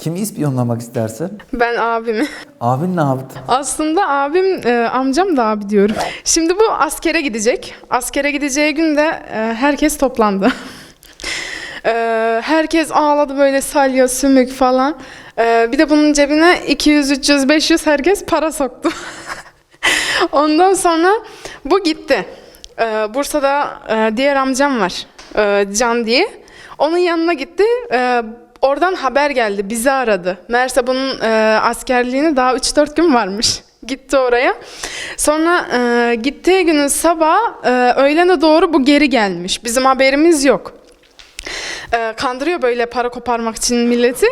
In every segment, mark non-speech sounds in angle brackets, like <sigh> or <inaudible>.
Kimi ispiyonlamak istersin? Ben abimi. Abin ne yaptı? Aslında abim, e, amcam da abi diyorum. Şimdi bu askere gidecek. Askere gideceği günde e, herkes toplandı. <laughs> E, herkes ağladı böyle salya, sümük falan. E, bir de bunun cebine 200, 300, 500 herkes para soktu. <laughs> Ondan sonra bu gitti. E, Bursa'da e, diğer amcam var. e, Can diye. Onun yanına gitti. E, oradan haber geldi. Bizi aradı. Meğerse bunun e, askerliğine daha 3-4 gün varmış. <laughs> Gitti oraya. Sonra e, gittiği günün sabah e, öğlene doğru bu geri gelmiş. Bizim haberimiz yok. E, kandırıyor böyle para koparmak için milleti.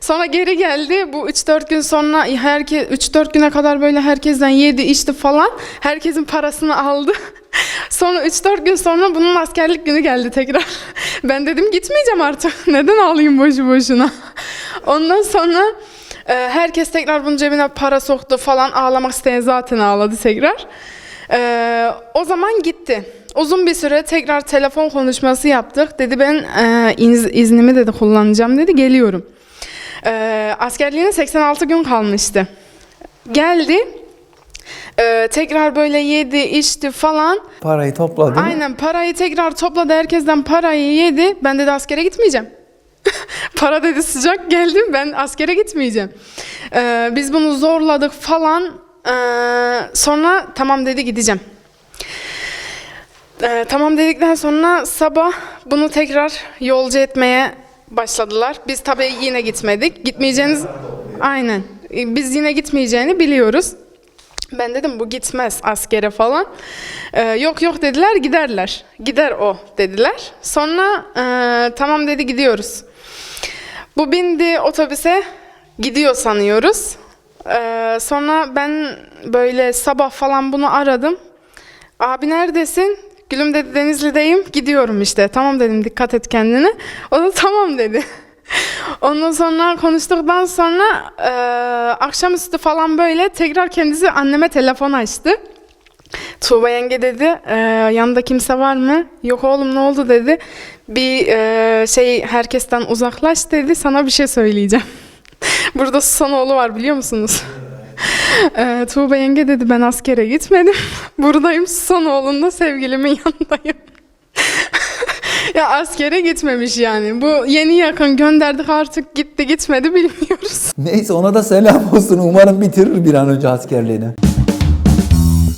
Sonra geri geldi. Bu 3-4 gün sonra herkes 3-4 güne kadar böyle herkesten yedi içti falan. Herkesin parasını aldı. <laughs> Sonra 3-4 gün sonra bunun askerlik günü geldi tekrar. <laughs> Ben dedim gitmeyeceğim artık. <laughs> Neden alayım boşu boşuna? <laughs> Ondan sonra e, herkes tekrar bunun cebine para soktu falan. Ağlamak isteyen zaten ağladı tekrar. E, o zaman gitti. Uzun bir süre tekrar telefon konuşması yaptık. Dedi ben e, iz- iznimi dedi kullanacağım dedi. Geliyorum. E, askerliğine 86 gün kalmıştı. Geldi. E, tekrar böyle yedi, içti falan. Parayı topladı. Aynen parayı tekrar topladı. Herkesten parayı yedi. Ben dedi askere gitmeyeceğim. <laughs> Para dedi sıcak geldim ben askere gitmeyeceğim. Ee, biz bunu zorladık falan. Ee, sonra tamam dedi gideceğim. Ee, tamam dedikten sonra sabah bunu tekrar yolcu etmeye başladılar. Biz tabii yine gitmedik. Gitmeyeceğiniz aynen. Ee, Biz yine gitmeyeceğini biliyoruz. Ben dedim bu gitmez askere falan. Ee, yok yok dediler giderler. Gider o dediler. Sonra e, tamam dedi gidiyoruz. Bu bindi otobüse gidiyor sanıyoruz. Ee, sonra ben böyle sabah falan bunu aradım. Abi neredesin? Gülüm dedi Denizli'deyim gidiyorum işte. Tamam dedim dikkat et kendine. O da tamam dedi. <laughs> Ondan sonra konuştuktan sonra e, akşamüstü falan böyle tekrar kendisi anneme telefon açtı. Tuğba yenge dedi e, yanında kimse var mı? Yok oğlum ne oldu dedi. Bir e, şey herkesten uzaklaş dedi sana bir şey söyleyeceğim. <laughs> Burada Susanoğlu var biliyor musunuz? <laughs> e, Tuğba yenge dedi ben askere gitmedim. <laughs> Buradayım Susanoğlu'nda sevgilimin yanındayım. Ya askere gitmemiş yani. Bu yeni yakın gönderdik artık gitti gitmedi bilmiyoruz. Neyse ona da selam olsun. Umarım bitirir bir an önce askerliğini.